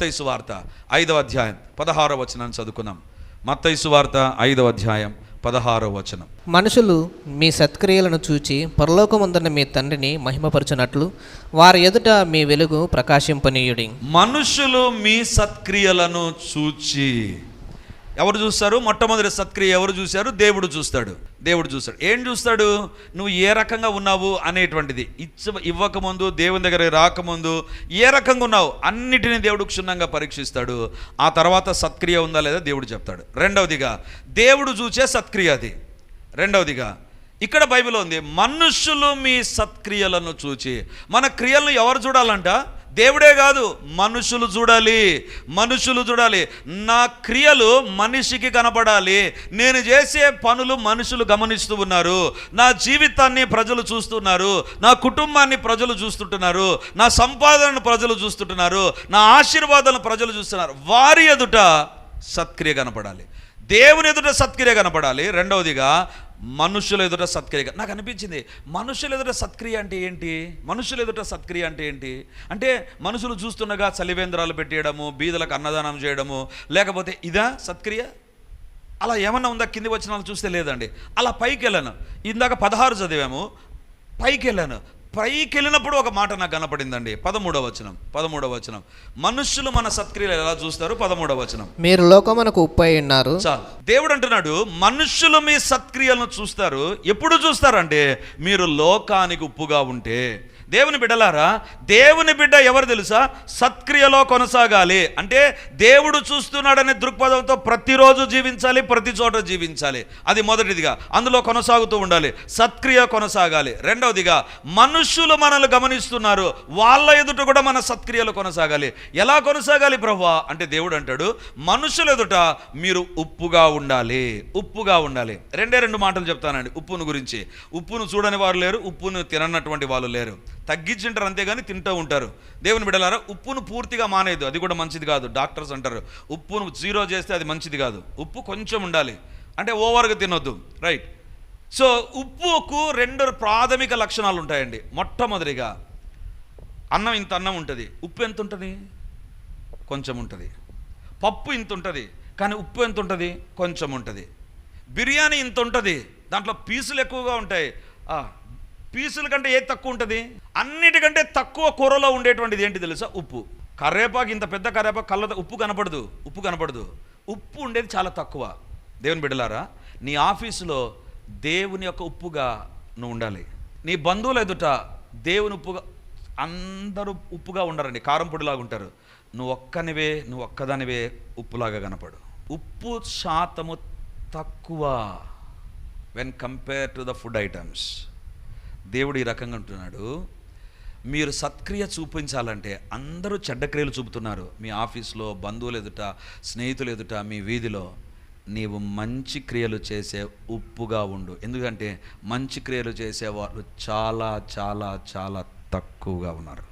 మత్తైసు వార్త ఐదవ అధ్యాయం పదహారవ వచనాన్ని చదువుకుందాం. మత్తైసు వార్త ఐదవ అధ్యాయం పదహారవ వచనం. మనుషులు మీ సత్క్రియలను చూచి పరలోకముందున్న మీ తండ్రిని మహిమపరచునట్లు వారి ఎదుట మీ వెలుగు ప్రకాశింపనీయుడి. మనుషులు మీ సత్క్రియలను చూచి ఎవరు చూస్తారు? మొట్టమొదటి సత్క్రియ ఎవరు చూశారు? దేవుడు చూస్తాడు. దేవుడు చూస్తాడు. ఏం చూస్తాడు? నువ్వు ఏ రకంగా ఉన్నావు అనేటువంటిది. ఇచ్చ ఇవ్వకముందు దేవుని దగ్గర రాకముందు ఏ రకంగా ఉన్నావు? అన్నిటినీ దేవుడు క్షుణ్ణంగా పరీక్షిస్తాడు. ఆ తర్వాత సత్క్రియ ఉందా లేదా దేవుడు చెప్తాడు. రెండవదిగా దేవుడు చూసే సత్క్రియ అది. రెండవదిగా ఇక్కడ బైబిల్ ఉంది మనుషులు మీ సత్క్రియలను చూచి మన క్రియలను ఎవరు చూడాలంట? దేవుడే కాదు మనుషులు చూడాలి మనుషులు చూడాలి. నా క్రియలు మనిషికి కనపడాలి. నేను చేసే పనులు మనుషులు గమనిస్తూ ఉన్నారు. నా జీవితాన్ని ప్రజలు చూస్తున్నారు. నా కుటుంబాన్ని ప్రజలు చూస్తుంటున్నారు. నా సంపాదనను ప్రజలు చూస్తుంటున్నారు. నా ఆశీర్వాదాలను ప్రజలు చూస్తున్నారు. వారి ఎదుట సత్క్రియ కనపడాలి. దేవుని ఎదుట సత్క్రియ కనపడాలి. రెండవదిగా మనుషుల ఎదుట సత్క్రియ. నాకు అనిపించింది మనుషుల ఎదుట సత్క్రియ అంటే ఏంటి? మనుషుల ఎదుట సత్క్రియ అంటే ఏంటి? అంటే మనుషులు చూస్తుండగా చలివేంద్రాలు పెట్టేయడము బీదలకు అన్నదానం చేయడము లేకపోతే ఇదా సత్క్రియ? అలా ఏమన్నా ఉందా? కింది వచ్చిన చూస్తే లేదండి. అలా పైకి వెళ్ళాను ఇందాక పదహారు చదివాము పైకి వెళ్ళాను పైకి వెళ్ళినప్పుడు ఒక మాట నాకు కనపడిందండి. పదమూడవ వచనం పదమూడవ వచనం. మనుషులు మన సత్క్రియలు ఎలా చూస్తారు? పదమూడవ వచనం. మీరు లోకమునకు ఉప్పై ఉన్నారు. చాలు దేవుడు అంటున్నాడు మనుషులు మీ సత్క్రియలను చూస్తారు. ఎప్పుడు చూస్తారంటే మీరు లోకానికి ఉప్పుగా ఉంటే. దేవుని బిడ్డలారా దేవుని బిడ్డ ఎవరు తెలుసా? సత్క్రియలో కొనసాగాలి. అంటే దేవుడు చూస్తున్నాడనే దృక్పథంతో ప్రతిరోజు జీవించాలి ప్రతి చోట జీవించాలి. అది మొదటిదిగా. అందులో కొనసాగుతూ ఉండాలి. సత్క్రియ కొనసాగాలి. రెండవదిగా మనుషులు మనల్ని గమనిస్తున్నారు. వాళ్ళ ఎదుట కూడా మన సత్క్రియలు కొనసాగాలి. ఎలా కొనసాగాలి ప్రభా అంటే దేవుడు అంటాడు మనుషుల ఎదుట మీరు ఉప్పుగా ఉండాలి. ఉప్పుగా ఉండాలి. రెండే రెండు మాటలు చెప్తానండి. ఉప్పును గురించి. ఉప్పును చూడని వారు లేరు ఉప్పును తిననటువంటి వాళ్ళు లేరు. తగ్గించుంటారు అంతేగాని తింటూ ఉంటారు. దేవుని బిడలారా ఉప్పును పూర్తిగా మానేయదు అది కూడా మంచిది కాదు. డాక్టర్స్ అంటారు ఉప్పును జీరో చేస్తే అది మంచిది కాదు. ఉప్పు కొంచెం ఉండాలి. అంటే ఓవర్గా తినొద్దు. రైట్. సో ఉప్పుకు రెండు ప్రాథమిక లక్షణాలు ఉంటాయండి. మొట్టమొదటిగా అన్నం ఇంత అన్నం ఉంటుంది. ఉప్పు ఎంత ఉంటుంది? కొంచెం ఉంటుంది. పప్పు ఇంత ఉంటుంది. కానీ ఉప్పు ఎంత ఉంటుంది? కొంచెం ఉంటుంది. బిర్యానీ ఇంత ఉంటుంది. దాంట్లో పీసులు ఎక్కువగా ఉంటాయి. పీసుల కంటే ఏది తక్కువ ఉంటుంది? అన్నిటికంటే తక్కువ కూరలో ఉండేటువంటిది ఏంటి తెలుసా? ఉప్పు. కరేపాకు ఇంత పెద్ద కరేపాకు కళ్ళ ఉప్పు కనపడదు ఉప్పు కనపడదు. ఉప్పు ఉండేది చాలా తక్కువ. దేవుని బిడ్డలారా నీ ఆఫీసులో దేవుని యొక్క ఉప్పుగా నువ్వు ఉండాలి. నీ బంధువుల ఎదుట దేవుని ఉప్పుగా అందరూ ఉప్పుగా ఉండరండి. కారం పొడిలాగా ఉంటారు. నువ్వు ఒక్కనివే నువ్వు ఒక్కదానివే ఉప్పులాగా కనపడు. ఉప్పు శాతము తక్కువ when compare to the food items దేవుడు ఈ రకంగా అంటున్నాడు మీరు సత్క్రియ చూపించాలంటే అందరూ చెడ్డ క్రియలు చూపుతున్నారు. మీ ఆఫీస్లో బంధువులు ఎదుట స్నేహితులు ఎదుట మీ వీధిలో నీవు మంచి క్రియలు చేసే ఉప్పుగా ఉండు. ఎందుకంటే మంచి క్రియలు చేసేవాళ్ళు చాలా చాలా చాలా తక్కువగా ఉన్నారు.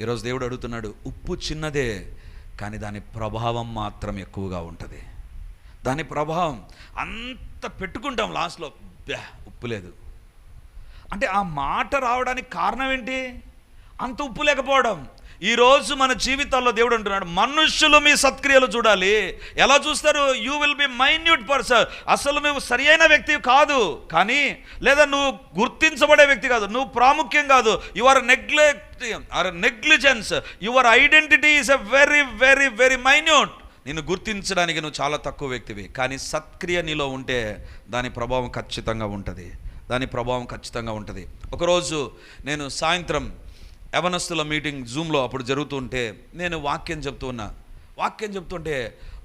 ఈరోజు దేవుడు అడుగుతున్నాడు ఉప్పు చిన్నదే కానీ దాని ప్రభావం మాత్రం ఎక్కువగా ఉంటుంది. దాని ప్రభావం అంత పెట్టుకుంటాం లాస్ట్లో. ఉప్పు లేదు. అంటే ఆ మాట రావడానికి కారణం ఏంటి? అంత ఉప్పు లేకపోవడం. ఈరోజు మన జీవితాల్లో దేవుడు అంటున్నాడు మనుషులు మీ సత్క్రియలు చూడాలి. ఎలా చూస్తారు? You will be minute person అసలు నువ్వు సరియైన వ్యక్తి కాదు కానీ లేదా నువ్వు గుర్తించబడే వ్యక్తి కాదు నువ్వు ప్రాముఖ్యం కాదు. Your neglect or negligence your identity is a very very very minute నిన్ను గుర్తించడానికి నువ్వు చాలా తక్కువ వ్యక్తివి. కానీ సత్క్రియ నీలో ఉంటే దాని ప్రభావం ఖచ్చితంగా ఉంటుంది. దాని ప్రభావం ఖచ్చితంగా ఉంటుంది. ఒకరోజు నేను సాయంత్రం యవనస్తుల మీటింగ్ జూమ్లో అప్పుడు జరుగుతుంటే నేను వాక్యం చెప్తూ ఉన్నా. వాక్యం చెప్తుంటే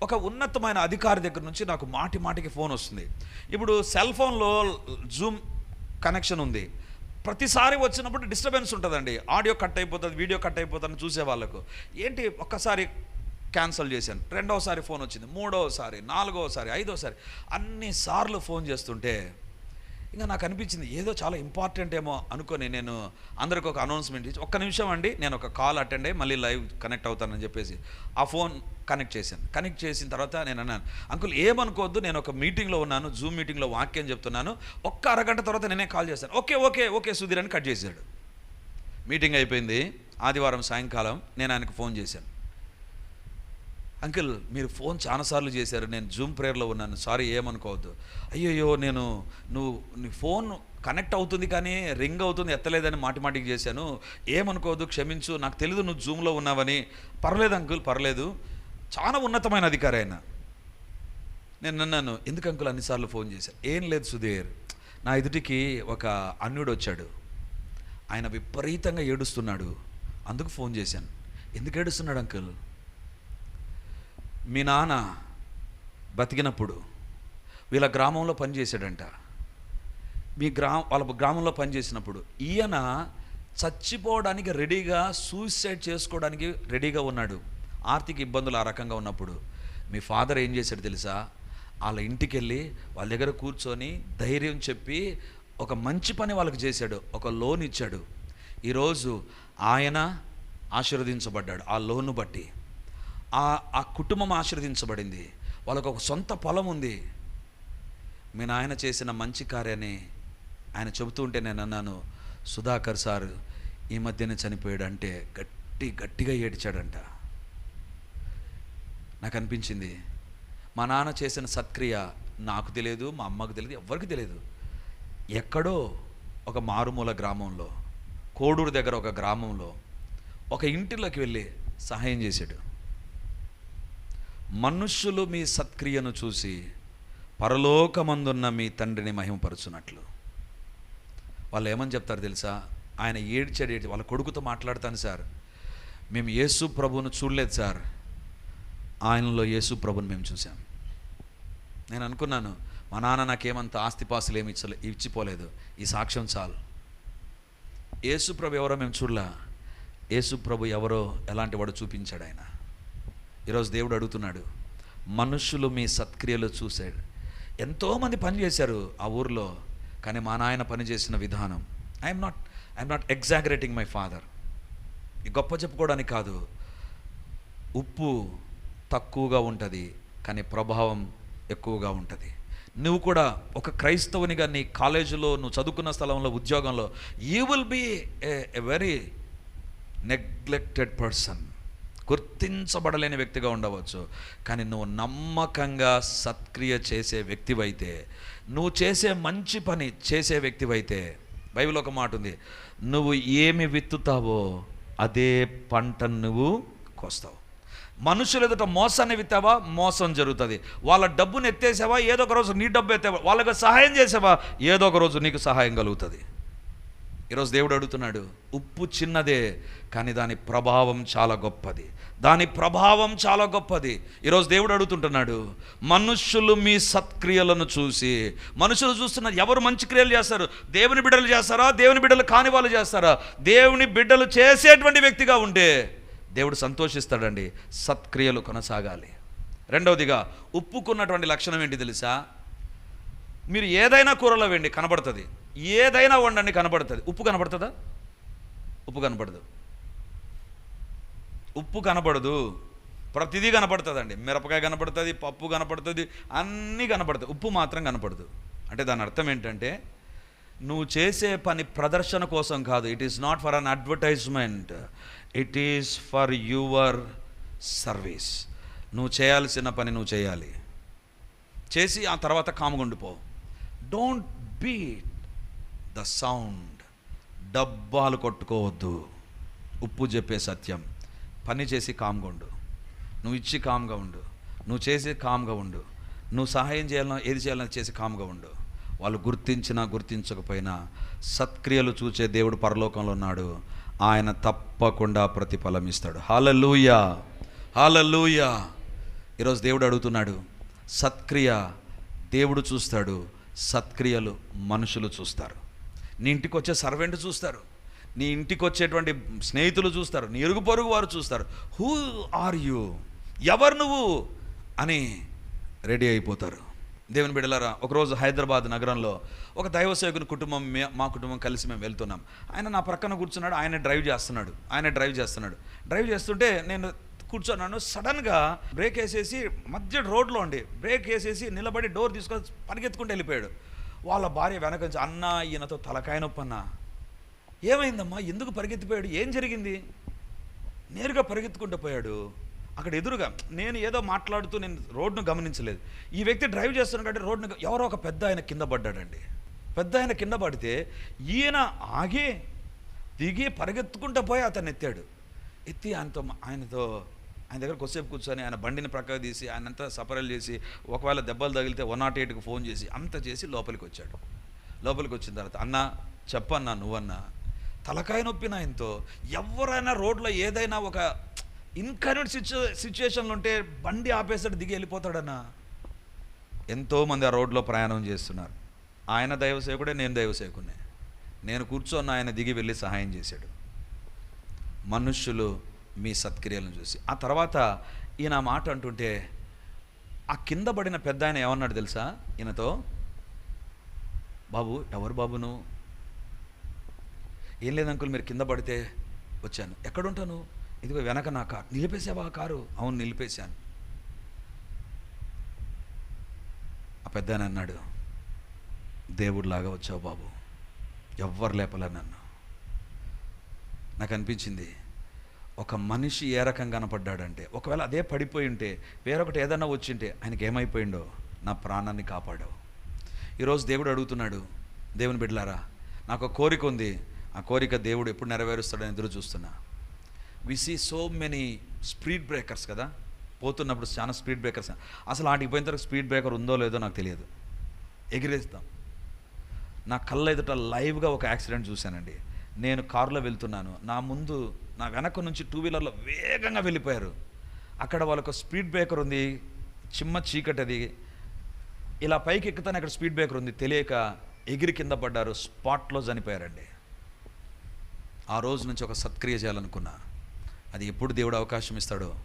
ఒక ఉన్నతమైన అధికారి దగ్గర నుంచి నాకు మాటి మాటికి ఫోన్ వస్తుంది. ఇప్పుడు సెల్ ఫోన్లో జూమ్ కనెక్షన్ ఉంది. ప్రతిసారి వచ్చినప్పుడు డిస్టర్బెన్స్ ఉంటుందండి. ఆడియో కట్ అయిపోతుంది వీడియో కట్ అయిపోతుంది చూసే వాళ్ళకు ఏంటి ఒక్కసారి క్యాన్సిల్ చేశాను. రెండవసారి ఫోన్ వచ్చింది మూడవసారి నాలుగవసారి ఐదోసారి అన్నిసార్లు ఫోన్ చేస్తుంటే ఇంకా నాకు అనిపించింది ఏదో చాలా ఇంపార్టెంట్ ఏమో అనుకొని నేను అందరికి ఒక అనౌన్స్మెంట్ ఇచ్చి ఒక్క నిమిషం అండి నేను ఒక కాల్ అటెండ్ అయ్యి మళ్ళీ లైవ్ కనెక్ట్ అవుతానని చెప్పేసి ఆ ఫోన్ కనెక్ట్ చేశాను. కనెక్ట్ చేసిన తర్వాత నేను అన్నాను అంకుల్ ఏమనుకోవద్దు నేను ఒక మీటింగ్లో ఉన్నాను జూమ్ మీటింగ్లో వాక్యం చెప్తున్నాను ఒక్క అరగంట తర్వాత నేనే కాల్ చేశాను ఓకే ఓకే ఓకే సుధీర్ అని కట్ చేశాడు. మీటింగ్ అయిపోయింది ఆదివారం సాయంకాలం నేను ఆయనకు ఫోన్ చేశాను. అంకిల్ మీరు ఫోన్ చాలాసార్లు చేశారు. నేను జూమ్ ప్రేయర్లో ఉన్నాను. సారీ ఏమనుకోవద్దు. అయ్యయ్యో నేను నువ్వు నీ ఫోన్ కనెక్ట్ అవుతుంది కానీ రింగ్ అవుతుంది ఎత్తలేదని మాటి మాటికి చేశాను. ఏమనుకోవద్దు క్షమించు. నాకు తెలియదు నువ్వు జూమ్లో ఉన్నావని. పర్లేదు అంకుల్ పర్లేదు. చాలా ఉన్నతమైన అధికారి ఆయన. నేను అన్నాను ఎందుకు అంకుల్ అన్నిసార్లు ఫోన్ చేశాను ఏం లేదు సుధీర్. నా ఎదుటికి ఒక అన్యుడు వచ్చాడు. ఆయన విపరీతంగా ఏడుస్తున్నాడు. అందుకు ఫోన్ చేశాను. ఎందుకు ఏడుస్తున్నాడు అంకుల్? మీ నాన్న బతికినప్పుడు వీళ్ళ గ్రామంలో పనిచేశాడంట. మీ గ్రా వాళ్ళ గ్రామంలో పనిచేసినప్పుడు ఈయన చచ్చిపోవడానికి రెడీగా సూసైడ్ చేసుకోవడానికి రెడీగా ఉన్నాడు. ఆర్థిక ఇబ్బందులు ఆ రకంగా ఉన్నప్పుడు మీ ఫాదర్ ఏం చేశాడు తెలుసా? వాళ్ళ ఇంటికి వెళ్ళి వాళ్ళ దగ్గర కూర్చొని ధైర్యం చెప్పి ఒక మంచి పని వాళ్ళకి చేశాడు. ఒక లోన్ ఇచ్చాడు. ఈరోజు ఆయన ఆశీర్వదించబడ్డాడు. ఆ లోన్ బట్టి ఆ ఆ కుటుంబం ఆశీర్వదించబడింది. వాళ్ళకు ఒక సొంత పొలం ఉంది. మీ నాయన చేసిన మంచి కార్యాన్ని ఆయన చెబుతూ ఉంటే నేను అన్నాను సుధాకర్ సార్ ఈ మధ్యనే చనిపోయాడు అంటే గట్టి గట్టిగా ఏడ్చాడంట. నాకు అనిపించింది మా నాన్న చేసిన సత్క్రియ నాకు తెలియదు మా అమ్మకు తెలియదు ఎవరికి తెలియదు. ఎక్కడో ఒక మారుమూల గ్రామంలో కోడూరు దగ్గర ఒక గ్రామంలో ఒక ఇంటిలోకి వెళ్ళి సహాయం చేశాడు. మనుష్యులు మీ సత్క్రియను చూసి పరలోకమందున్న మీ తండ్రిని మహిమపరుచున్నట్లు వాళ్ళు ఏమని చెప్తారు తెలుసా? ఆయన ఏడ్చాడు ఏడ్చి వాళ్ళ కొడుకుతో మాట్లాడతాను సార్. మేము యేసు ప్రభువును చూడలేదు సార్. ఆయనలో యేసు ప్రభుని మేము చూసాం నేను అనుకున్నాను మా నాన్న నాకేమంత ఆస్తిపాస్తులు ఏమి ఇచ్చలే ఇచ్చిపోలేదు. ఈ సాక్ష్యం చాలు. యేసు ప్రభు ఎవరో మేము చూడలా. యేసు ప్రభు ఎవరో ఎలాంటి వాడు చూపించాడు ఆయన? ఈరోజు దేవుడు అడుగుతున్నాడు మనుషులు మీ సత్క్రియలు చూశాడు. ఎంతోమంది పని చేశారు ఆ ఊర్లో కానీ మా నాయన పని చేసిన విధానం. I'm not I'm not exaggerating my father ఈ గొప్ప చెప్పుకోవడానికి కాదు ఉప్పు తక్కువగా ఉంటుంది కానీ ప్రభావం ఎక్కువగా ఉంటుంది. నువ్వు కూడా ఒక క్రైస్తవునిగా నీ కాలేజీలో నువ్వు చదువుకున్న స్థలంలో ఉద్యోగంలో you will be a very neglected person గుర్తించబడలేని వ్యక్తిగా ఉండవచ్చు. కానీ నువ్వు నమ్మకంగా సత్క్రియ చేసే వ్యక్తివైతే నువ్వు చేసే మంచి పని చేసే వ్యక్తివైతే బైబిల్ ఒక మాట ఉంది నువ్వు ఏమి విత్తుతావో అదే పంట నువ్వు కోస్తావు. మనుషులు ఎదుట మోసాన్ని విత్తావా? మోసం జరుగుతుంది. వాళ్ళ డబ్బును ఎత్తేసావా? ఏదో ఒక రోజు నీ డబ్బు ఎత్తావా? వాళ్ళకి సహాయం చేసావా? ఏదో ఒక రోజు నీకు సహాయం కలుగుతుంది. ఈరోజు దేవుడు అడుగుతున్నాడు ఉప్పు చిన్నదే కానీ దాని ప్రభావం చాలా గొప్పది. దాని ప్రభావం చాలా గొప్పది. ఈరోజు దేవుడు అడుగుతుంటున్నాడు మనుష్యులు మీ సత్క్రియలను చూసి మనుషులు చూస్తున్నారు ఎవరు మంచి క్రియలు చేస్తారు? దేవుని బిడ్డలు చేస్తారా? దేవుని బిడ్డలు కాని వాళ్ళు చేస్తారా? దేవుని బిడ్డలు చేసేటువంటి వ్యక్తిగా ఉంటే దేవుడు సంతోషిస్తాడండి సత్క్రియలు కొనసాగాలి. రెండవదిగా ఉప్పుకున్నటువంటి లక్షణం ఏంటి తెలుసా? మీరు ఏదైనా కూరలో వేయండి కనబడుతుంది. ఏదైనా వండండి కనబడుతుంది. ఉప్పు కనబడుతుందా? ఉప్పు కనబడదు. ఉప్పు కనబడదు. ప్రతిదీ కనపడుతుందండి మిరపకాయ కనపడుతుంది పప్పు కనపడుతుంది అన్నీ కనపడుతుంది ఉప్పు మాత్రం కనపడదు అంటే దాని అర్థం ఏంటంటే నువ్వు చేసే పని ప్రదర్శన కోసం కాదు. It is not for an advertisement it is for your service నువ్వు చేయాల్సిన పని నువ్వు చేయాలి. చేసి ఆ తర్వాత కాముగుండిపోవు డోంట్ బీట్ ద సౌండ్ డబ్బాలు కొట్టుకోవద్దు. ఉప్పు చెప్పే సత్యం. పని చేసి కామ్గా ఉండు. నువ్వు ఇచ్చి కామ్గా ఉండు. నువ్వు చేసి కామ్గా ఉండు. నువ్వు సహాయం చేయాలన్నా ఏది చేయాలన్నా చేసి కామ్గా ఉండు. వాళ్ళు గుర్తించినా గుర్తించకపోయినా సత్క్రియలు చూచే దేవుడు పరలోకంలో ఉన్నాడు. ఆయన తప్పకుండా ప్రతిఫలం ఇస్తాడు. హాలూయా హాలూయా ఈరోజు దేవుడు అడుగుతున్నాడు. సత్క్రియ దేవుడు చూస్తాడు. సత్క్రియలు మనుషులు చూస్తారు. నీ ఇంటికి వచ్చే సర్వెంట్ చూస్తారు. నీ ఇంటికి వచ్చేటువంటి స్నేహితులు చూస్తారు. నీ ఇరుగు పొరుగు వారు చూస్తారు. హూ ఆర్ యూ ఎవరు నువ్వు? అని రెడీ అయిపోతారు. దేవుని బిడలారా ఒకరోజు హైదరాబాద్ నగరంలో ఒక దైవసేవకుని కుటుంబం మే- మా కుటుంబం కలిసి మేము వెళ్తున్నాం. ఆయన నా ప్రక్కన కూర్చున్నాడు ఆయన డ్రైవ్ చేస్తున్నాడు ఆయన డ్రైవ్ చేస్తున్నాడు. డ్రైవ్ చేస్తుంటే నేను కూర్చున్నాను సడన్గా బ్రేక్ వేసేసి మధ్య రోడ్లో ఉండి బ్రేక్ వేసేసి నిలబడి డోర్ తీసుకొని పరిగెత్తుకుంటూ వెళ్ళిపోయాడు. వాళ్ళ భార్య వెనక నుంచి అన్న ఈయనతో తలకాయ నొప్పి అన్న. ఏమైందమ్మా? ఎందుకు పరిగెత్తిపోయాడు? ఏం జరిగింది? నేరుగా పరిగెత్తుకుంటూ పోయాడు. అక్కడ ఎదురుగా నేను ఏదో మాట్లాడుతూ నేను రోడ్ను గమనించలేదు. ఈ వ్యక్తి డ్రైవ్ చేస్తున్నాడు రోడ్ను ఎవరో ఒక పెద్ద ఆయన కింద పడ్డాడండి. పెద్ద ఆయన కింద పడితే ఈయన ఆగి దిగి పరిగెత్తుకుంటూ పోయి అతను ఎత్తాడు. ఎత్తి ఆయనతో ఆయనతో ఆయన దగ్గర కొద్దిసేపు కూర్చొని ఆయన బండిని ప్రక్కకు తీసి ఆయన అంతా సపరలు చేసి ఒకవేళ దెబ్బలు తగిలితే వన్ నాట్ ఎయిట్కి ఫోన్ చేసి అంత చేసి లోపలికి వచ్చాడు. లోపలికి వచ్చిన తర్వాత అన్న చెప్పన్నా నువ్వన్నా? తలకాయ నొప్పిన ఆయనతో ఎవరైనా రోడ్లో ఏదైనా ఒక ఇన్కరెంట్ సిచ్యు సిచ్యువేషన్లు ఉంటే బండి ఆపేసాడు దిగి వెళ్ళిపోతాడన్నా. ఎంతోమంది ఆ రోడ్లో ప్రయాణం చేస్తున్నారు. ఆయన దైవసేవకుడే నేను దైవసేవకునే నేను కూర్చొని ఆయన దిగి వెళ్ళి సహాయం చేశాడు. మనుష్యులు మీ సత్క్రియలను చూసి. ఆ తర్వాత ఈయన మాట అంటుంటే ఆ కింద పడిన పెద్ద ఆయన ఏమన్నాడు తెలుసా ఈయనతో? బాబు ఎవరు బాబును? ఏం లేదు అంకుల్ మీరు కింద పడితే వచ్చాను. ఎక్కడుంటాను? ఇదిగో వెనక నా కారు. నిలిపేసావా ఆ కారు? అవును నిలిపేశాను. ఆ పెద్ద ఆయన అన్నాడు దేవుడిలాగా వచ్చావు బాబు. ఎవ్వరు లేపలే నన్ను. నాకు అనిపించింది ఒక మనిషి ఏ రకంగా కనపడ్డాడంటే ఒకవేళ అదే పడిపోయి ఉంటే వేరొకటి ఏదైనా వచ్చింటే ఆయనకి ఏమైపోయిండో నా ప్రాణాన్ని కాపాడావు. ఈరోజు దేవుడు అడుగుతున్నాడు దేవుని బిడ్డలారా నాకు ఒక కోరిక ఉంది. ఆ కోరిక దేవుడు ఎప్పుడు నెరవేరుస్తాడని ఎదురు చూస్తున్నా. We see so many speed breakers కదా? పోతున్నప్పుడు చాలా స్పీడ్ బ్రేకర్స్ అసలు ఆటికి పోయిన తర్వాత స్పీడ్ బ్రేకర్ ఉందో లేదో నాకు తెలియదు. ఎగిరేస్తాం. నా కళ్ళ ఎదుట లైవ్గా ఒక యాక్సిడెంట్ చూశానండి. నేను కారులో వెళ్తున్నాను. నా ముందు నా వెనక నుంచి టూ వీలర్లో వేగంగా వెళ్ళిపోయారు. అక్కడ వాళ్ళకు స్పీడ్ బ్రేకర్ ఉంది చిమ్మ చీకటి అది ఇలా పైకి ఎక్కుతానే అక్కడ స్పీడ్ బ్రేకర్ ఉంది. తెలియక ఎగిరి కింద పడ్డారు స్పాట్లో చనిపోయారండి. ఆ రోజు నుంచి ఒక సత్క్రియ చేయాలనుకున్నా. అది ఎప్పుడు దేవుడు అవకాశం ఇస్తాడో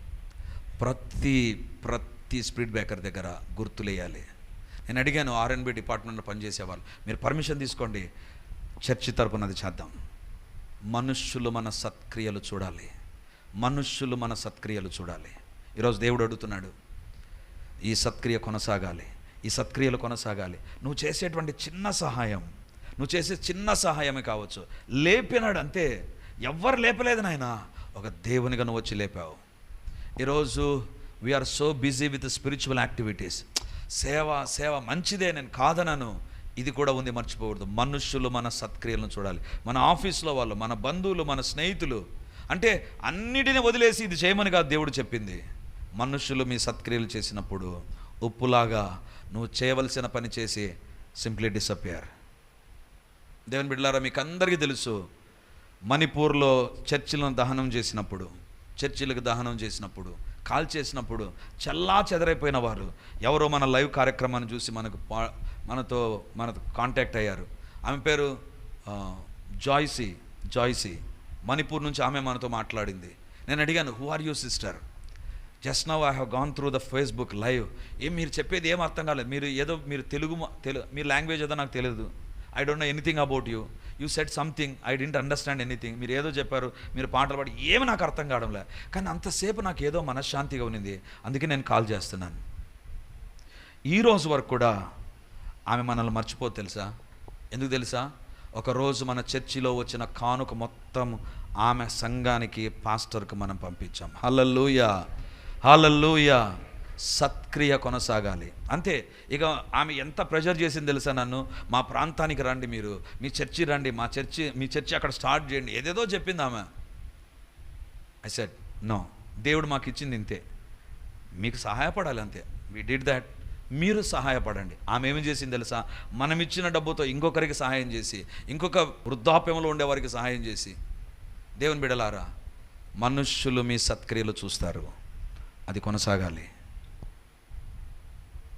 ప్రతి ప్రతి స్పీడ్ బ్రేకర్ దగ్గర గుర్తులేయాలి నేను అడిగాను ఆర్ఎన్బి డిపార్ట్మెంట్లో పనిచేసే వాళ్ళు మీరు పర్మిషన్ తీసుకోండి చర్చి తరపున అది చేద్దాం. మనుష్యులు మన సత్క్రియలు చూడాలి. మనుష్యులు మన సత్క్రియలు చూడాలి. ఈరోజు దేవుడు అడుగుతున్నాడు ఈ సత్క్రియ కొనసాగాలి ఈ సత్క్రియలు కొనసాగాలి. నువ్వు చేసేటువంటి చిన్న సహాయం నువ్వు చేసే చిన్న సహాయమే కావచ్చు. లేపినాడు అంతే. ఎవ్వరు లేపలేదు నాయన. ఒక దేవునిగా నువ్వు వచ్చి లేపావు. ఈరోజు we are so busy with spiritual activities సేవ సేవ మంచిదే నేను కాదనను. ఇది కూడా ఉంది మర్చిపోకూడదు మనుషులు మన సత్క్రియలను చూడాలి. మన ఆఫీస్లో వాళ్ళు మన బంధువులు మన స్నేహితులు. అంటే అన్నిటిని వదిలేసి ఇది చేయమని కాదు దేవుడు చెప్పింది. మనుషులు మీ సత్క్రియలు చేసినప్పుడు ఉప్పులాగా నువ్వు చేయవలసిన పని చేసి సింప్లీ డిసపియర్ దేవుని బిడ్డలారా మీకు అందరికీ తెలుసు మణిపూర్లో చర్చిలను దహనం చేసినప్పుడు చర్చిలకు దహనం చేసినప్పుడు కాల్ చేసినప్పుడు చల్లా చెదరైపోయిన వారు. ఎవరో మన లైవ్ కార్యక్రమాన్ని చూసి మనకు పా- మనతో మనతో కాంటాక్ట్ అయ్యారు. ఆమె పేరు జాయిసీ జాయ్సీ జాయ్సీ. మణిపూర్ నుంచి ఆమె మనతో మాట్లాడింది. నేను అడిగాను who are you sister just now I have gone through the Facebook live ఏం మీరు చెప్పేది ఏం అర్థం కాలేదు. మీరు ఏదో మీరు తెలుగు మా- తెలు మీ లాంగ్వేజ్ ఏదో నాకు తెలియదు I don't know anything about you you said something I didn't understand anything మీరు ఏదో చెప్పారు మీరు పాటలు పాడి ఏమి నాకు అర్థం కావడంలే. కానీ అంతసేపు నాకు ఏదో మనశ్శాంతిగా ఉన్నింది. అందుకే నేను కాల్ చేస్తున్నాను. ఈ రోజు వరకు కూడా ఆమె మనల్ని మర్చిపోదు తెలుసా? ఎందుకు తెలుసా? ఒకరోజు మన చర్చిలో వచ్చిన కానుక మొత్తం ఆమె సంఘానికి పాస్టర్కు మనం పంపించాం. హల్లల్లుయ హల్లల్లుయ సత్క్రియ కొనసాగాలి. అంతే. ఇక ఆమె ఎంత ప్రెషర్ చేసింది తెలుసా నన్ను? మా ప్రాంతానికి రండి మీరు. మీ చర్చి రండి. మా చర్చి మీ చర్చి అక్కడ స్టార్ట్ చేయండి. ఏదేదో చెప్పింది ఆమె. ఐ సెడ్ నో దేవుడు మాకు ఇచ్చింది ఇంతే. మీకు సహాయపడాలి అంతే. వి డిడ్ దాట్ మీరు సహాయపడండి. ఆమె ఏమి చేసింది తెలుసా? మనం ఇచ్చిన డబ్బుతో ఇంకొకరికి సహాయం చేసి ఇంకొక వృద్ధాప్యంలో ఉండేవారికి సహాయం చేసి దేవుని బిడలారా మనుష్యులు మీ సత్క్రియలు చూస్తారు. అది కొనసాగాలి.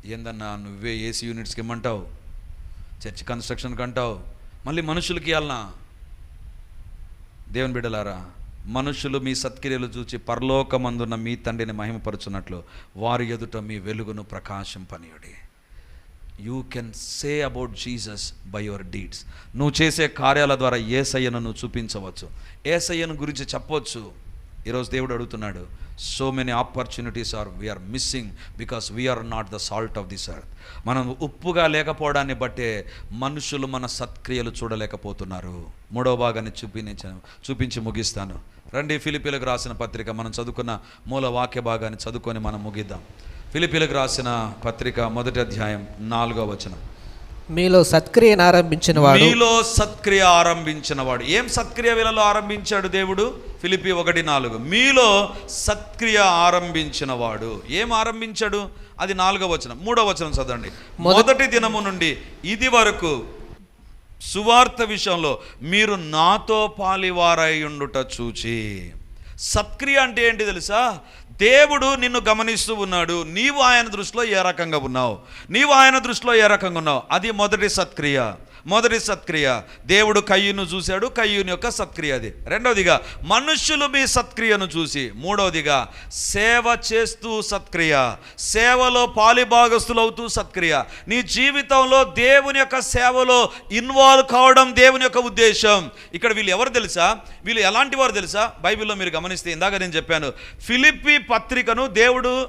ఏందన్నా నువ్వే ఏసీ యూనిట్స్కి ఇమ్మంటావు? చర్చ్ కన్స్ట్రక్షన్కి అంటావు? మళ్ళీ మనుషులకి ఇవ్వాలనా దేవుని బిడ్డలారా మనుషులు మీ సత్క్రియలు చూచి పరలోకమందున్న మీ తండ్రిని మహిమపరుచున్నట్లు వారి ఎదుట మీ వెలుగును ప్రకాశింపనీయుడి. You can say about Jesus by your deeds నువ్వు చేసే కార్యాల ద్వారా ఏసయ్యను నువ్వు చూపించవచ్చు. ఏసయ్యను గురించి చెప్పవచ్చు ఈరోజు దేవుడు అడుగుతున్నాడు so many opportunities are we are missing because we are not the salt of this earth మనం ఉప్పుగా లేకపోవడాన్ని బట్టే మనుషులు మన సత్క్రియలు చూడలేకపోతున్నారు. మూడో భాగాన్ని చూపించాను చూపించి ముగిస్తాను. రండి ఫిలిపీలకు రాసిన పత్రిక మనం చదువుకున్న మూల వాక్య భాగాన్ని చదువుకొని మనం ముగిద్దాం. ఫిలిపీలకు రాసిన పత్రిక మొదటి అధ్యాయం నాలుగో వచనం. మీలో సత్క్రియను ఆరంభించిన వాడు. మీలో సత్క్రియ ఆరంభించిన వాడు. ఏం సత్క్రియ వీళ్ళలో ఆరంభించాడు దేవుడు? ఫిలిపి ఒకటి నాలుగు. మీలో సత్క్రియ ఆరంభించిన వాడు. ఏం ఆరంభించాడు? అది నాలుగో వచనం. మూడో వచనం చదవండి. మొదటి దినము నుండి ఇది వరకు సువార్త విషయంలో మీరు నాతో పాలివారై ఉండుట చూచి. సత్క్రియ అంటే ఏంటి తెలుసా? దేవుడు నిన్ను గమనిస్తూ ఉన్నాడు. నీవు ఆయన దృష్టిలో ఏ రకంగా ఉన్నావు? నీవు ఆయన దృష్టిలో ఏ రకంగా ఉన్నావు? అది మొదటి సత్క్రియ. మొదటి సత్క్రియ. దేవుడు కయ్యూను చూశాడు కయ్యూని యొక్క సత్క్రియ అది. రెండవదిగా మనుష్యులు మీ సత్క్రియను చూసి. మూడవదిగా సేవ చేస్తూ సత్క్రియ. సేవలో పాలిభాగస్తులు అవుతూ సత్క్రియ. నీ జీవితంలో దేవుని యొక్క సేవలో ఇన్వాల్వ్ కావడం దేవుని యొక్క ఉద్దేశం. ఇక్కడ వీళ్ళు ఎవరు తెలుసా? వీళ్ళు ఎలాంటి వారు తెలుసా? బైబిల్లో మీరు గమనిస్తే ఇందాక నేను చెప్పాను. ఫిలిప్పి పత్రికను దేవుడు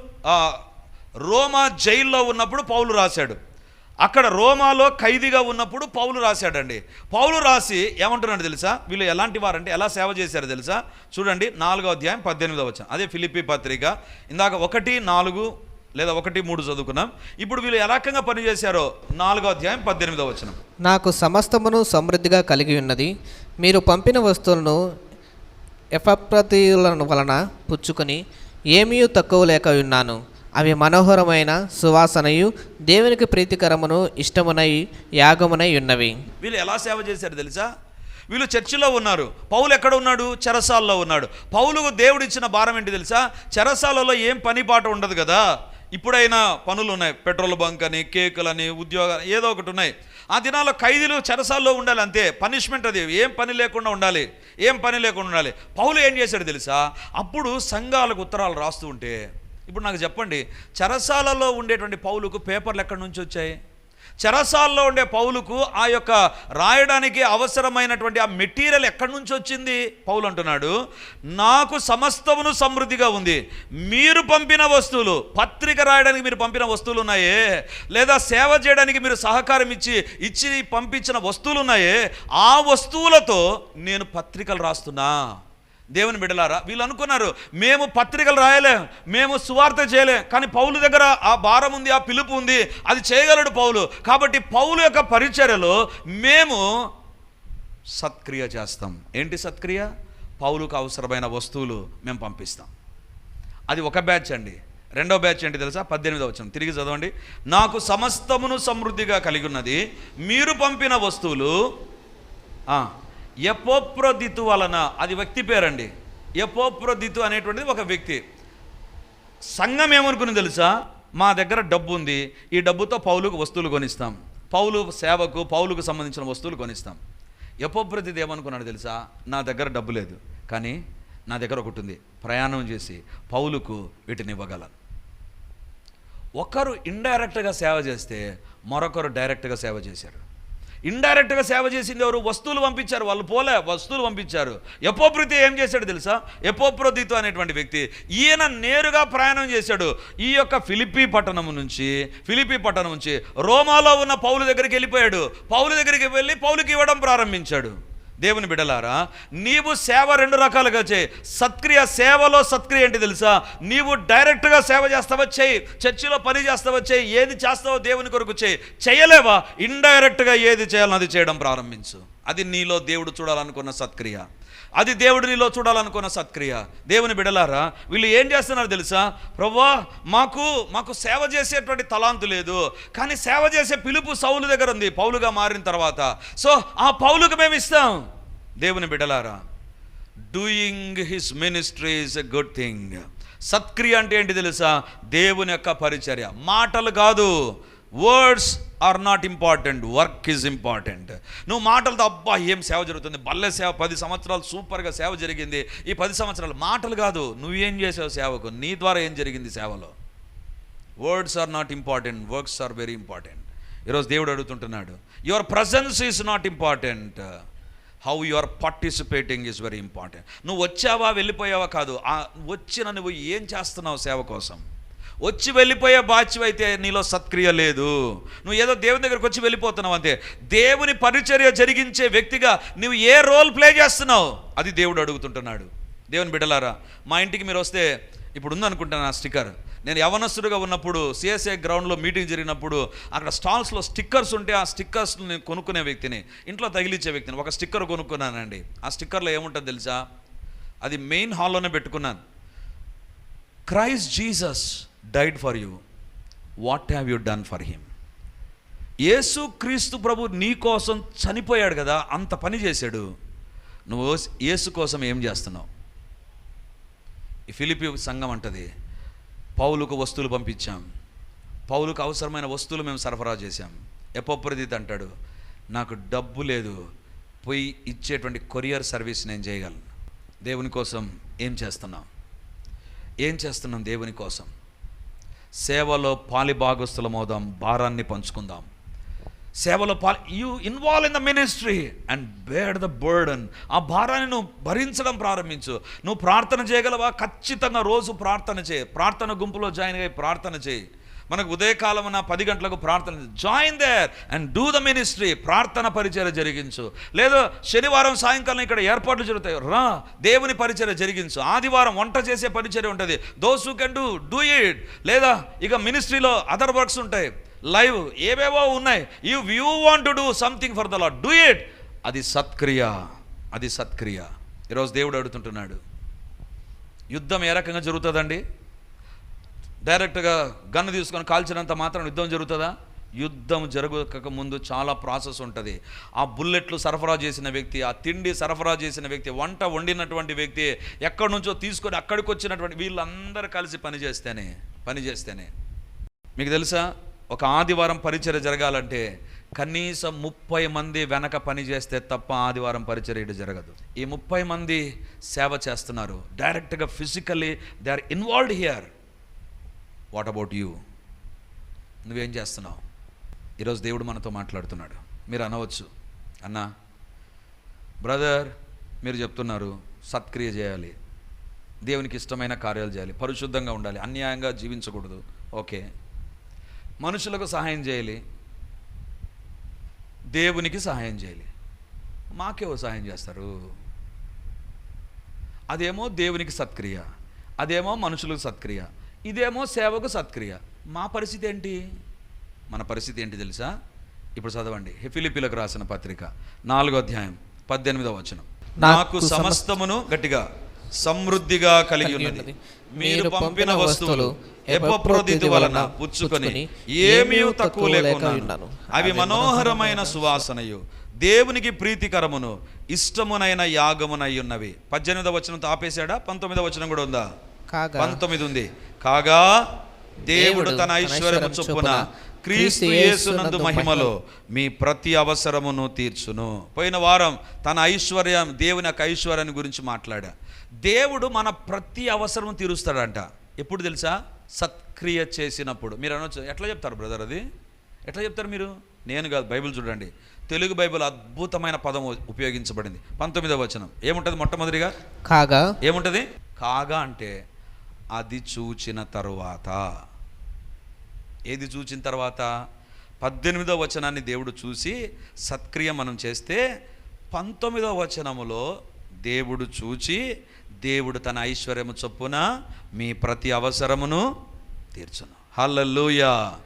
రోమా జైల్లో ఉన్నప్పుడు పౌలు రాశాడు. అక్కడ రోమాలో ఖైదీగా ఉన్నప్పుడు పౌలు రాశాడండి. పౌలు రాసి ఏమంటున్నాడు తెలుసా? వీళ్ళు ఎలాంటి వారంటే ఎలా సేవ చేశారో తెలుసా? చూడండి నాలుగో అధ్యాయం పద్దెనిమిదో వచ్చాం అదే ఫిలిపి పత్రిక. ఇందాక ఒకటి నాలుగు లేదా ఒకటి మూడు చదువుకున్నాం. ఇప్పుడు వీళ్ళు ఎలా రకంగా పనిచేశారో నాలుగో అధ్యాయం పద్దెనిమిదో వచనం. నాకు సమస్తమును సమృద్ధిగా కలిగి ఉన్నది. మీరు పంపిన వస్తువులను ఎఫప్రతిల వలన పుచ్చుకొని ఏమీ తక్కువ లేక ఉన్నాను. అవి మనోహరమైన సువాసనయు దేవునికి ప్రీతికరమును ఇష్టమునై యాగమునై ఉన్నవి. వీళ్ళు ఎలా సేవ చేశారు తెలుసా? వీళ్ళు చర్చిలో ఉన్నారు. పౌలు ఎక్కడ ఉన్నాడు? చెరసాల్లో ఉన్నాడు. పౌలుకు దేవుడిచ్చిన భారం ఏంటి తెలుసా? చెరసాలలో ఏం పని పాట ఉండదు కదా. ఇప్పుడైనా పనులు ఉన్నాయి. పెట్రోల్ బంక్ అని కేకులని ఉద్యోగాలు ఏదో ఒకటి ఉన్నాయి. ఆ దినాల్లో ఖైదీలు చెరసాల్లో ఉండాలి అంతే. పనిష్మెంట్ అది. ఏం పని లేకుండా ఉండాలి. ఏం పని లేకుండా ఉండాలి. పౌలు ఏం చేశాడు తెలుసా? అప్పుడు సంఘాలకు ఉత్తరాలు రాస్తూ ఉంటే ఇప్పుడు నాకు చెప్పండి చెరసాలలో ఉండేటువంటి పౌలుకు పేపర్లు ఎక్కడి నుంచి వచ్చాయి? చెరసాల్లో ఉండే పౌలుకు ఆ యొక్క రాయడానికి అవసరమైనటువంటి ఆ మెటీరియల్ ఎక్కడి నుంచి వచ్చింది? పౌలు అంటున్నాడు నాకు సమస్తమును సమృద్ధిగా ఉంది. మీరు పంపిన వస్తువులు పత్రిక రాయడానికి మీరు పంపిన వస్తువులు ఉన్నాయే? లేదా సేవ చేయడానికి మీరు సహకారం ఇచ్చి ఇచ్చి పంపించిన వస్తువులు ఉన్నాయే? ఆ వస్తువులతో నేను పత్రికలు రాస్తున్నా. దేవుని బిడలారా వీళ్ళు అనుకున్నారు మేము పత్రికలు రాయలేం మేము సువార్త చేయలేం కానీ పౌలు దగ్గర ఆ భారం ఉంది ఆ పిలుపు ఉంది అది చేయగలడు పౌలు. కాబట్టి పౌలు యొక్క పరిచర్యలో మేము సత్క్రియ చేస్తాం. ఏంటి సత్క్రియ? పౌలుకు అవసరమైన వస్తువులు మేము పంపిస్తాం. అది ఒక బ్యాచ్ అండి. రెండో బ్యాచ్ ఏంటి తెలుసా? పద్దెనిమిదో వచ్చిన తిరిగి చదవండి. నాకు సమస్తమును సమృద్ధిగా కలిగి ఉన్నది మీరు పంపిన వస్తువులు ఎపోప్రదితు వలన అది వ్యక్తి పేరండి. ఎపోప్రదితు అనేటువంటిది ఒక వ్యక్తి. సంఘం ఏమనుకుని తెలుసా? మా దగ్గర డబ్బు ఉంది ఈ డబ్బుతో పౌలుకు వస్తువులు కొనిస్తాం. పౌలు సేవకు పౌలుకు సంబంధించిన వస్తువులు కొనిస్తాం. ఎపోప్రతిది ఏమనుకున్నాడు తెలుసా? నా దగ్గర డబ్బు లేదు కానీ నా దగ్గర ఒకటి ఉంది. ప్రయాణం చేసి పౌలుకు వీటిని ఇవ్వగలను. ఒకరు ఇండైరెక్ట్గా సేవ చేస్తే మరొకరు డైరెక్ట్గా సేవ చేశారు. ఇండైరెక్ట్గా సేవ చేసింది ఎవరు? వస్తువులు పంపించారు. వాళ్ళు పోలే వస్తువులు పంపించారు. ఎపోప్రతి ఏం చేశాడు తెలుసా? ఎపోప్రతితో అనేటువంటి వ్యక్తి ఈయన నేరుగా ప్రయాణం చేశాడు. ఈ యొక్క ఫిలిపి పట్టణం నుంచి ఫిలిపి పట్టణం నుంచి రోమాలో ఉన్న పౌలు దగ్గరికి వెళ్ళిపోయాడు. పౌలు దగ్గరికి వెళ్ళి పౌలుకి ఇవ్వడం ప్రారంభించాడు. దేవుని బిడలారా నీవు సేవ రెండు రకాలుగా చేయి. సత్క్రియ సేవలో సత్క్రియ ఏంటి తెలుసా? నీవు డైరెక్ట్గా సేవ చేస్తావా? చేయి. చర్చిలో పని చేస్తావా? చేయి. ఏది చేస్తావో దేవుని కొరకు చేయి. చేయలేవా? ఇండైరెక్ట్గా ఏది చేయాలని అది చేయడం ప్రారంభించు. అది నీలో దేవుడు చూడాలనుకున్న సత్క్రియ. అది దేవుడు నీలో చూడాలనుకున్న సత్క్రియ. దేవుని బిడలారా వీళ్ళు ఏం చేస్తున్నారు తెలుసా? ప్రవ్వా మాకు మాకు సేవ చేసేటువంటి తలాంతు లేదు. కానీ సేవ చేసే పిలుపు సౌలు దగ్గర ఉంది పౌలుగా మారిన తర్వాత. సో ఆ పౌలుకు మేము ఇస్తాం. దేవుని బిడలారా doing his ministry is a good thing సత్క్రియ అంటే ఏంటి తెలుసా? దేవుని యొక్క పరిచర్య. మాటలు కాదు words are not important work is important నువ్వు మాటలతో అబ్బా ఏం సేవ జరుగుతుంది? బల్లె సేవ పది సంవత్సరాలు సూపర్గా సేవ జరిగింది. ఈ పది సంవత్సరాలు మాటలు కాదు నువ్వేం చేసావు సేవకు? నీ ద్వారా ఏం జరిగింది సేవలో? Words are not important works are very important ఈరోజు దేవుడు అడుగుతుంటున్నాడు your presence is not important how you are participating is very important నువ్వు వచ్చావా వెళ్ళిపోయావా కాదు వచ్చిన నువ్వు ఏం చేస్తున్నావు సేవ కోసం? వచ్చి వెళ్ళిపోయే బాధ్యం అయితే నీలో సత్క్రియ లేదు. నువ్వు ఏదో దేవుని దగ్గరకు వచ్చి వెళ్ళిపోతున్నావు అంతే. దేవుని పరిచర్య జరిగించే వ్యక్తిగా నువ్వు ఏ రోల్ ప్లే చేస్తున్నావు? అది దేవుడు అడుగుతుంటున్నాడు. దేవుని బిడ్డలారా మా ఇంటికి మీరు వస్తే ఇప్పుడు ఉందనుకుంటాను ఆ స్టిక్కర్. నేను యవనస్తుడిగా ఉన్నప్పుడు సిఎస్ఏ గ్రౌండ్లో మీటింగ్ జరిగినప్పుడు అక్కడ స్టాల్స్లో స్టిక్కర్స్ ఉంటే ఆ స్టిక్కర్స్ని నేను కొనుక్కునే వ్యక్తిని ఇంట్లో తగిలించే వ్యక్తిని ఒక స్టిక్కర్ కొనుక్కున్నానండి. ఆ స్టిక్కర్లో ఏముంటుంది తెలుసా? అది మెయిన్ హాల్లోనే పెట్టుకున్నాను. Christ Jesus died for you what have you done for him Yesu Kristu ప్రభు నీ కోసం చనిపోయాడు కదా అంత పని చేశాడు. నువ్వు యేసు కోసం ఏం చేస్తున్నావు? ఈ ఫిలిపి సంఘం అంటది పౌలుకు వస్తువులు పంపించాం. పౌలుకు అవసరమైన వస్తువులు మేము సరఫరా చేశాం. ఎపోప్రదీత్ అంటాడు నాకు డబ్బు లేదు పోయి ఇచ్చేటువంటి కొరియర్ సర్వీస్ నేను చేయగలను. దేవుని కోసం ఏం చేస్తున్నాం? ఏం చేస్తున్నాం దేవుని కోసం? సేవలో పాలిభాగస్తులమవుదాం భారాన్ని పంచుకుందాం. సేవలో పాలి you involve in the ministry and bear the burden ఆ భారాన్ని నువ్వు భరించడం ప్రారంభించు. నువ్వు ప్రార్థన చేయగలవా? ఖచ్చితంగా రోజు ప్రార్థన చేయి. ప్రార్థన గుంపులో జాయిన్ అయ్యి ప్రార్థన చేయి. మనకు ఉదయకాలమున పది గంటలకు ప్రార్థన join there and do the ministry ప్రార్థన పరిచయం జరిగించు. లేదా శనివారం సాయంకాలం ఇక్కడ ఏర్పాట్లు జరుగుతాయి. రా దేవుని పరిచయం జరిగించు. ఆదివారం వంట చేసే పరిచయం ఉంటుంది. Those who can do do it లేదా ఇక మినిస్ట్రీలో అదర్ వర్క్స్ ఉంటాయి. లైవ్ ఏవేవో ఉన్నాయి. You you want to do something for the Lord do it అది సత్క్రియ. అది సత్క్రియ. ఈరోజు దేవుడు అడుగుతుంటున్నాడు. యుద్ధం ఏ రకంగా జరుగుతుందండి? డైరెక్ట్గా గన్ను తీసుకొని కాల్చినంత మాత్రం యుద్ధం జరుగుతుందా? యుద్ధం జరగక ముందు చాలా ప్రాసెస్ ఉంటుంది. ఆ బుల్లెట్లు సరఫరా చేసిన వ్యక్తి ఆ తిండి సరఫరా చేసిన వ్యక్తి వంట వండినటువంటి వ్యక్తి ఎక్కడి నుంచో తీసుకొని అక్కడికి వచ్చినటువంటి వీళ్ళందరూ కలిసి పనిచేస్తేనే పనిచేస్తేనే పని చేస్తేనే. మీకు తెలుసా? ఒక ఆదివారం పరిచర్య జరగాలంటే కనీసం ముప్పై మంది వెనక పని చేస్తే తప్ప ఆదివారం పరిచర్య ఇటు జరగదు. ఈ ముప్పై మంది సేవ చేస్తున్నారు. డైరెక్ట్గా physically they are involved here. What about you? నువ్వేం చేస్తున్నావు? ఈరోజు దేవుడు మనతో మాట్లాడుతున్నాడు. మీరు అనవచ్చు. అన్నా బ్రదర్ మీరు చెప్తున్నారు సత్క్రియ చేయాలి. దేవునికి ఇష్టమైన కార్యాలు చేయాలి. పరిశుద్ధంగా ఉండాలి. అన్యాయంగా జీవించకూడదు. ఓకే. మనుషులకు సహాయం చేయాలి. దేవునికి సహాయం చేయాలి. మాకేవో సహాయం చేస్తారు. అదేమో దేవునికి సత్క్రియ. అదేమో మనుషులకు సత్క్రియ. ఇదేమో సేవకు సత్క్రియ. మా పరిస్థితి ఏంటి? మన పరిస్థితి ఏంటి తెలుసా? ఇప్పుడు చదవండి. ఫిలిపిలకు రాసిన పత్రిక. నాలుగో అధ్యాయం పద్దెనిమిదవ వచనం. నాకు నాకు సమస్త- సమస్తమును గట్టిగా సమృద్ధిగా కలిగి ఉన్నది. మీరు పంపిన వస్తువులు ఎపప్రోదితి వలన పుచ్చుకొని ఏమీ తక్కువ లేకుండా అవి మనోహరమైన సువాసనయు దేవునికి ప్రీతికరమును ఇష్టమునైన యాగమునై ఉన్నవి. పద్దెనిమిదవ వచనంతో ఆపేశాడా పంతొమ్మిదవ వచనం కూడా ఉందా? పంతొమ్మిది ఉంది. కాగా దేవుడు తన ఐశ్వర్యము చొప్పున క్రీస్తు యేసునందు మహిమలో మీ ప్రతి అవసరమును తీర్చును. పోయిన వారం తన ఐశ్వర్యం దేవుని యొక్క ఐశ్వర్యాన్ని గురించి మాట్లాడా. దేవుడు మన ప్రతి అవసరం తీరుస్తాడంట. ఎప్పుడు తెలుసా? సత్క్రియ చేసినప్పుడు. మీరు అనొచ్చు. ఎట్లా చెప్తారు బ్రదర్ అది? ఎట్లా చెప్తారు మీరు? నేను కాదు బైబిల్ చూడండి. తెలుగు బైబిల్ అద్భుతమైన పదం ఉపయోగించబడింది. పంతొమ్మిదవ వచనం. ఏముంటుంది మొట్టమొదటిగా? కాగా? ఏముంటుంది? కాగా అంటే అది చూచిన తరువాత. ఏది చూచిన తర్వాత? పద్దెనిమిదో వచనాన్ని దేవుడు చూసి సత్క్రియ మనం చేస్తే పంతొమ్మిదో వచనములో దేవుడు చూచి దేవుడు తన ఐశ్వర్యము చొప్పున మీ ప్రతి అవసరమును తీర్చును. హల్లెలూయా!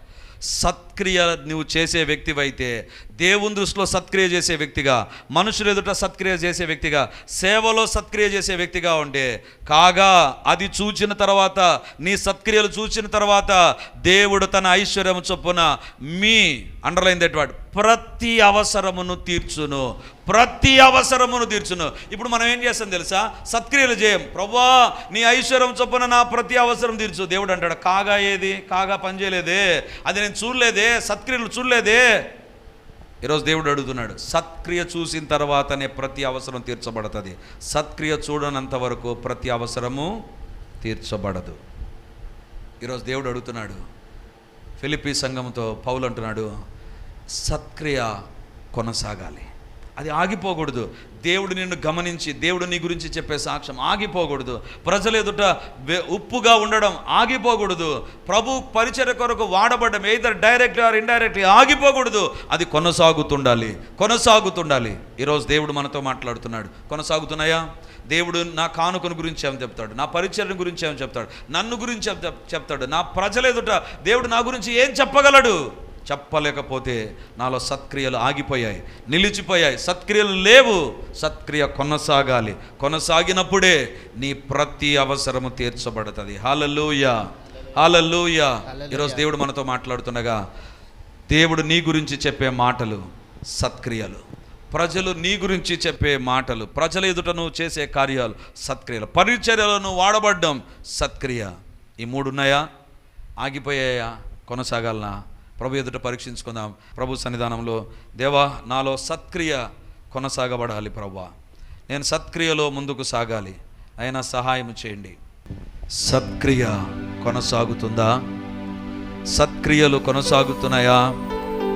సత్క్రియ నువ్వు చేసే వ్యక్తివైతే దేవుని దృష్టిలో సత్క్రియ చేసే వ్యక్తిగా మనుషులు ఎదుట సత్క్రియ చేసే వ్యక్తిగా సేవలో సత్క్రియ చేసే వ్యక్తిగా ఉంటే కాగా అది చూచిన తర్వాత నీ సత్క్రియలు చూచిన తర్వాత దేవుడు తన ఐశ్వర్యం చొప్పున మీ అండర్లైన్ దట్ వాడు ప్రతి అవసరమును తీర్చును. ప్రతి అవసరమును తీర్చును. ఇప్పుడు మనం ఏం చేస్తాం తెలుసా? సత్క్రియలు చేయం. ప్రభా నీ ఐశ్వర్యం చొప్పున నా ప్రతి అవసరం తీర్చు. దేవుడు అంటాడు కాగా ఏది? కాగా పనిచేయలేదే అది నేను చూడలేదే. సత్క్రియలు చూడలేదే. ఈరోజు దేవుడు అడుగుతున్నాడు సత్క్రియ చూసిన తర్వాతనే ప్రతి అవసరం తీర్చబడుతుంది. సత్క్రియ చూడనంత వరకు ప్రతి అవసరము తీర్చబడదు. ఈరోజు దేవుడు అడుగుతున్నాడు ఫిలిపీ సంఘంతో పౌలు అంటున్నాడు సత్క్రియ కొనసాగాలి. అది ఆగిపోకూడదు. దేవుడు నిన్ను గమనించి దేవుడు నీ గురించి చెప్పే సాక్ష్యం ఆగిపోకూడదు. ప్రజలు ఎదుట ఉప్పుగా ఉండడం ఆగిపోకూడదు. ప్రభు పరిచయ కొరకు వాడబడడం ఏదర్ డైరెక్ట్ ఆర్ ఇండైరెక్ట్ ఆగిపోకూడదు. అది కొనసాగుతుండాలి. కొనసాగుతుండాలి. ఈరోజు దేవుడు మనతో మాట్లాడుతున్నాడు. కొనసాగుతున్నాయా? దేవుడు నా కానుకను గురించి ఏమని చెప్తాడు? నా పరిచయం గురించి ఏమని చెప్తాడు? నన్ను గురించి చెప్- చెప్తాడు? నా ప్రజల ఎదుట దేవుడు నా గురించి ఏం చెప్పగలడు? చెప్పలేకపోతే నాలో సత్క్రియలు ఆగిపోయాయి నిలిచిపోయాయి. సత్క్రియలు లేవు సత్క్రియ కొనసాగాలి. కొనసాగినప్పుడే నీ ప్రతి అవసరము తీర్చబడుతుంది. హాలూయ హాలూయ ఈరోజు దేవుడు మనతో మాట్లాడుతుండగా దేవుడు నీ గురించి చెప్పే మాటలు సత్క్రియలు. ప్రజలు నీ గురించి చెప్పే మాటలు ప్రజల ఎదుట నువ్వు చేసే కార్యాలు సత్క్రియలు. పరిచర్యలను వాడబడ్డం సత్క్రియ. ఈ మూడు ఉన్నాయా? ఆగిపోయాయా? కొనసాగాలనా? ప్రభు ఎదుట పరీక్షించుకుందాం. ప్రభు సన్నిధానంలో దేవా నాలో సత్క్రియ కొనసాగబడాలి ప్రభా నేను సత్క్రియలో ముందుకు సాగాలి. అయినా సహాయం చేయండి. సత్క్రియ కొనసాగుతుందా? సత్క్రియలు కొనసాగుతున్నాయా?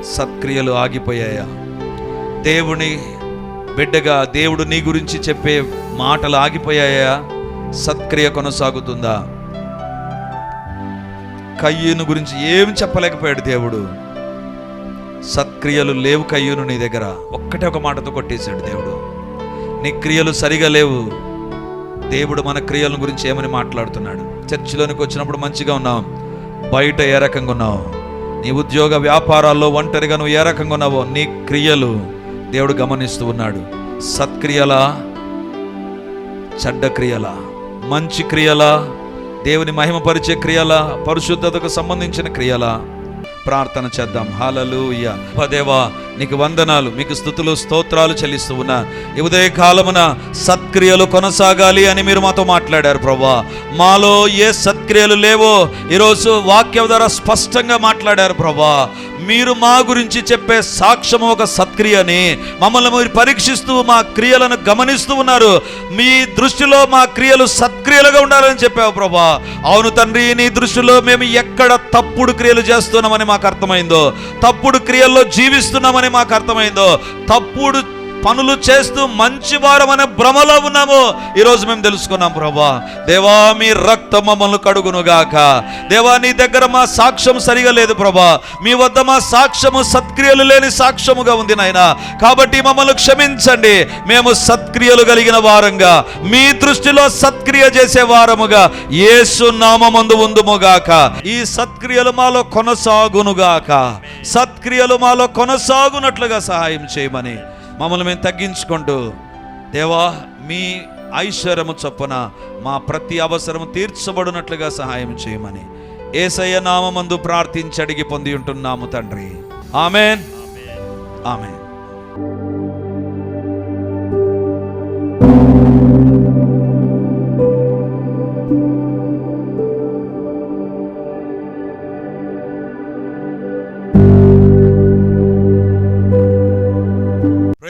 సత్క్రియలు ఆగిపోయాయా? దేవుని బిడ్డగా దేవుడు నీ గురించి చెప్పే మాటలు ఆగిపోయాయా? సత్క్రియ కొనసాగుతుందా? కయ్యూను గురించి ఏం చెప్పలేకపోయాడు దేవుడు. సత్క్రియలు లేవు కయ్యూను నీ దగ్గర. ఒక్కటే ఒక మాటతో కొట్టేశాడు దేవుడు. నీ క్రియలు సరిగా లేవు. దేవుడు మన క్రియల గురించి ఏమని మాట్లాడుతున్నాడు? చర్చిలోనికి వచ్చినప్పుడు మంచిగా ఉన్నాం బయట ఏ రకంగా ఉన్నావు? నీ ఉద్యోగ వ్యాపారాల్లో ఒంటరిగా నువ్వు ఏ రకంగా ఉన్నావో నీ క్రియలు దేవుడు గమనిస్తూ ఉన్నాడు. సత్క్రియలా? చెడ్డ క్రియల? మంచి క్రియల? దేవుని మహిమపరిచే క్రియల పరిశుద్ధతకు సంబంధించిన క్రియల ప్రార్థన చేద్దాం. హాలలుయ దేవా నీకు వందనాలు మీకు స్థుతులు స్తోత్రాలు చెల్లిస్తూ ఉన్నా. ఉదయ కాలమున సత్క్రియలు కొనసాగాలి అని మీరు మాతో మాట్లాడారు ప్రభా మాలో ఏ సత్క్రియలు లేవో ఈరోజు వాక్యం ద్వారా స్పష్టంగా మాట్లాడారు ప్రభా మీరు మా గురించి చెప్పే సాక్ష్యము ఒక సత్క్రియని. మమ్మల్ని మీరు పరీక్షిస్తూ మా క్రియలను గమనిస్తూ ఉన్నారు. మీ దృష్టిలో మా క్రియలు సత్క్రియలుగా ఉండాలని చెప్పావు ప్రభా అవును తండ్రి నీ దృష్టిలో మేము ఎక్కడ తప్పుడు క్రియలు చేస్తున్నామని మాకు అర్థమైందో. తప్పుడు క్రియల్లో జీవిస్తున్నామని మాకు అర్థమైందో తప్పుడు పనులు చేస్తూ మంచి వారమనే భ్రమలో ఉన్నాము. ఈరోజు మేము తెలుసుకున్నాం ప్రభా దేవా మీ రక్తం మమ్మల్ని కడుగునుగాక. దేవా నీ దగ్గర మా సాక్ష్యం సరిగా లేదు ప్రభా. మీ వద్ద మా సాక్ష్యము సత్క్రియలు లేని సాక్ష్యముగా ఉంది నాయన. కాబట్టి మమ్మల్ని క్షమించండి. మేము సత్క్రియలు కలిగిన వారంగా మీ దృష్టిలో సత్క్రియ చేసే వారముగా ఏసు నామందు ఉందుముగాక. ఈ సత్క్రియలు మాలో కొనసాగునుగాక. సత్క్రియలు మాలో కొనసాగునట్లుగా సహాయం చేయమని మమ్మల్ని మేము తగ్గించుకుంటూ దేవా మీ ఐశ్వర్యము చొప్పున మా ప్రతి అవసరము తీర్చబడినట్లుగా సహాయం చేయమని ఏసయ్య నామమందు ప్రార్థించి అడిగి పొంది ఉంటున్నాము తండ్రి. ఆమెన్. ఆమెన్.